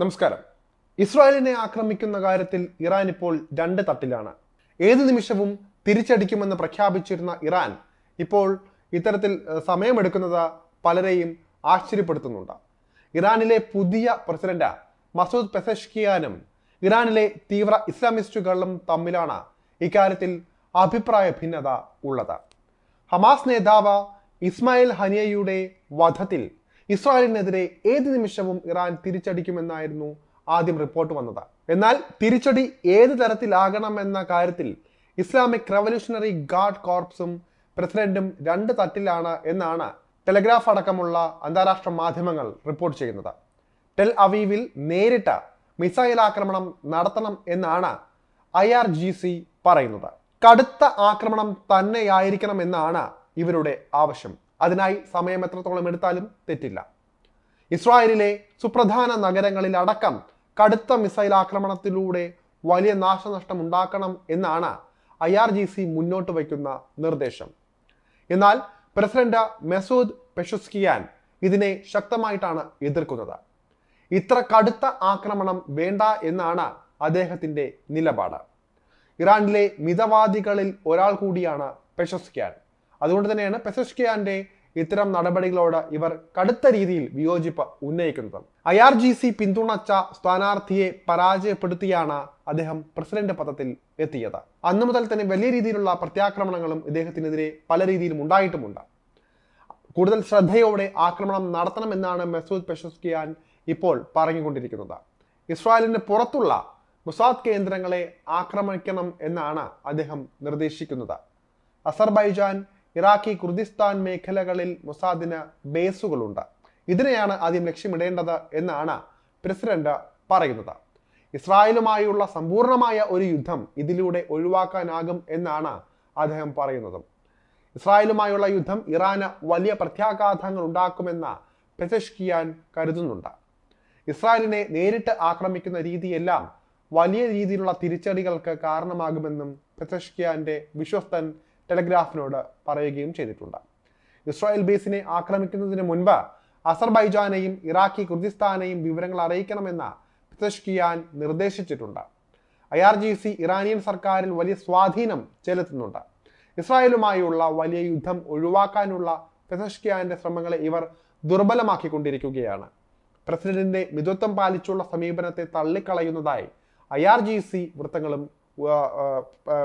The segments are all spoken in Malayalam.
നമസ്കാരം. ഇസ്രായേലിനെ ആക്രമിക്കുന്ന കാര്യത്തിൽ ഇറാൻ ഇപ്പോൾ രണ്ട് തട്ടിലാണ്. ഏത് നിമിഷവും തിരിച്ചടിക്കുമെന്ന് പ്രഖ്യാപിച്ചിരുന്ന ഇറാൻ ഇപ്പോൾ ഇത്തരത്തിൽ സമയമെടുക്കുന്നത് പലരെയും ആശ്ചര്യപ്പെടുത്തുന്നുണ്ട്. ഇറാനിലെ പുതിയ പ്രസിഡന്റ് മസൂദ് പെസഷ്കിയാനും ഇറാനിലെ തീവ്ര ഇസ്ലാമിസ്റ്റുകളും തമ്മിലാണ് ഇക്കാര്യത്തിൽ അഭിപ്രായ ഭിന്നത ഉള്ളത്. ഹമാസ് നേതാവ് ഇസ്മായിൽ ഹനിയയുടെ വധത്തിൽ ഇസ്രായേലിനെതിരെ ഏത് നിമിഷവും ഇറാൻ തിരിച്ചടിക്കുമെന്നായിരുന്നു ആദ്യം റിപ്പോർട്ട് വന്നത്. എന്നാൽ തിരിച്ചടി ഏത് തരത്തിലാകണമെന്ന കാര്യത്തിൽ ഇസ്ലാമിക് റവല്യൂഷണറി ഗാർഡ് കോർപ്സും പ്രസിഡന്റും രണ്ട് തട്ടിലാണ് എന്നാണ് ടെലഗ്രാഫ് അടക്കമുള്ള അന്താരാഷ്ട്ര മാധ്യമങ്ങൾ റിപ്പോർട്ട് ചെയ്യുന്നത്. ടെൽ അവീവിൽ നേരിട്ട് മിസൈൽ ആക്രമണം നടത്തണം എന്നാണ് ഐ ആർ ജി സി പറയുന്നത്. കടുത്ത ആക്രമണം തന്നെയായിരിക്കണം എന്നാണ് ഇവരുടെ ആവശ്യം. അതിനായി സമയം എത്രത്തോളം എടുത്താലും തെറ്റില്ല. ഇസ്രായേലിലെ സുപ്രധാന നഗരങ്ങളിൽ അടക്കം കടുത്ത മിസൈൽ ആക്രമണത്തിലൂടെ വലിയ നാശനഷ്ടം ഉണ്ടാക്കണം എന്നാണ് ഐ ആർ ജി സി മുന്നോട്ട് വയ്ക്കുന്ന നിർദ്ദേശം. എന്നാൽ പ്രസിഡന്റ് മെസൂദ് പെഷുസ്കിയാൻ ഇതിനെ ശക്തമായിട്ടാണ് എതിർക്കുന്നത്. ഇത്ര കടുത്ത ആക്രമണം വേണ്ട എന്നാണ് അദ്ദേഹത്തിന്റെ നിലപാട്. ഇറാനിലെ മിതവാദികളിൽ ഒരാൾ കൂടിയാണ് പെഷസ്കിയാൻ. അതുകൊണ്ട് തന്നെയാണ് പെസഷ്കിയാന്റെ ഇത്തരം നടപടികളോട് ഇവർ കടുത്ത രീതിയിൽ വിയോജിപ്പ് ഉന്നയിക്കുന്നത്. ഐ ആർ ജി സി പിന്തുണച്ച സ്ഥാനാർത്ഥിയെ പരാജയപ്പെടുത്തിയാണ് അദ്ദേഹം പ്രസിഡന്റ് പദത്തിൽ എത്തിയത്. അന്നു മുതൽ തന്നെ വലിയ രീതിയിലുള്ള പ്രത്യാക്രമണങ്ങളും ഇദ്ദേഹത്തിനെതിരെ പല രീതിയിലും ഉണ്ടായിട്ടുമുണ്ട്. കൂടുതൽ ശ്രദ്ധയോടെ ആക്രമണം നടത്തണമെന്നാണ് മെസൂദ് പെഷസ്കിയാൻ ഇപ്പോൾ പറഞ്ഞുകൊണ്ടിരിക്കുന്നത്. ഇസ്രായേലിന് പുറത്തുള്ള മുസാദ് കേന്ദ്രങ്ങളെ ആക്രമിക്കണം എന്നാണ് അദ്ദേഹം നിർദ്ദേശിക്കുന്നത്. അസർബൈജാൻ ഇറാഖി കുർദിസ്ഥാൻ മേഖലകളിൽ മൊസാദിന് ബേസുകളുണ്ട്. ഇതിനെയാണ് ആദ്യം ലക്ഷ്യമിടേണ്ടത് എന്നാണ് പ്രസിഡന്റ് പറയുന്നത്. ഇസ്രായേലുമായുള്ള സമ്പൂർണമായ ഒരു യുദ്ധം ഇതിലൂടെ ഒഴിവാക്കാനാകും എന്നാണ് അദ്ദേഹം പറയുന്നത്. ഇസ്രായേലുമായുള്ള യുദ്ധം ഇറാന് വലിയ പ്രത്യാഘാതങ്ങൾ ഉണ്ടാക്കുമെന്ന് പെസഷ്കിയാൻ കരുതുന്നുണ്ട്. ഇസ്രായേലിനെ നേരിട്ട് ആക്രമിക്കുന്ന രീതിയെല്ലാം വലിയ രീതിയിലുള്ള തിരിച്ചടികൾക്ക് കാരണമാകുമെന്നും പെസഷ്കിയാന്റെ വിശ്വസ്തൻ ടെലഗ്രാഫിനോട് പറയുകയും ചെയ്തിട്ടുണ്ട്. ഇസ്രായേൽ ബേസിനെ ആക്രമിക്കുന്നതിന് മുൻപ് അസർബൈജാനെയും ഇറാഖി കുർദിസ്ഥാനെയും വിവരങ്ങൾ അറിയിക്കണമെന്ന് പിതഷ്കിയാൻ നിർദ്ദേശിച്ചിട്ടുണ്ട്. I R G C Iranian സർക്കാരിൽ വലിയ സ്വാധീനം ചെലുത്തുന്നുണ്ട്. ഇസ്രായേലുമായുള്ള വലിയ യുദ്ധം ഒഴിവാക്കാനുള്ള പെസഷ്കിയാന്റെ ശ്രമങ്ങളെ ഇവർ ദുർബലമാക്കിക്കൊണ്ടിരിക്കുകയാണ്. പ്രസിഡന്റിന്റെ മിതത്വം പാലിച്ചുള്ള സമീപനത്തെ തള്ളിക്കളയുന്നതായി ഐ ആർ ജി സി വൃത്തങ്ങളും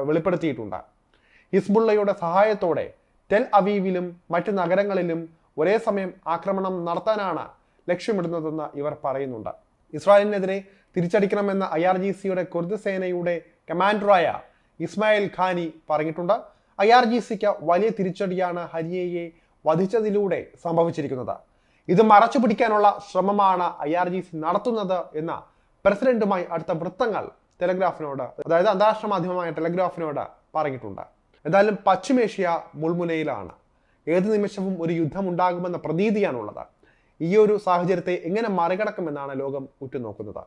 വെളിപ്പെടുത്തിയിട്ടുണ്ട്. ഹിസ്ബുള്ളയുടെ സഹായത്തോടെ ടെൽ അവീവിലും മറ്റു നഗരങ്ങളിലും ഒരേ സമയം ആക്രമണം നടത്താനാണ് ലക്ഷ്യമിടുന്നതെന്ന് ഇവർ പറയുന്നുണ്ട്. ഇസ്രായേലിനെതിരെ തിരിച്ചടിക്കണമെന്ന ഐ ആർ ജി സിയുടെ കുർദ് സേനയുടെ കമാൻഡറായ ഇസ്മായിൽ ഖാനി പറഞ്ഞിട്ടുണ്ട്. ഐ ആർ ജി സിക്ക് വലിയ തിരിച്ചടിയാണ് ഹരിയയെ വധിച്ചതിലൂടെ സംഭവിച്ചിരിക്കുന്നത്. ഇത് മറച്ചു പിടിക്കാനുള്ള ശ്രമമാണ് ഐ ആർ ജി സി നടത്തുന്നത് എന്ന പ്രസിഡന്റുമായി അടുത്ത വൃത്തങ്ങൾ ടെലഗ്രാഫിനോട് അതായത് അന്താരാഷ്ട്ര മാധ്യമമായ ടെലഗ്രാഫിനോട് പറഞ്ഞിട്ടുണ്ട്. എന്തായാലും പശ്ചിമേഷ്യ മുൾമുനയിലാണ്. ഏത് നിമിഷവും ഒരു യുദ്ധമുണ്ടാകുമെന്ന പ്രതീതിയാണുള്ളത്. ഈ ഒരു സാഹചര്യത്തെ എങ്ങനെ മറികടക്കുമെന്നാണ് ലോകം ഉറ്റുനോക്കുന്നത്.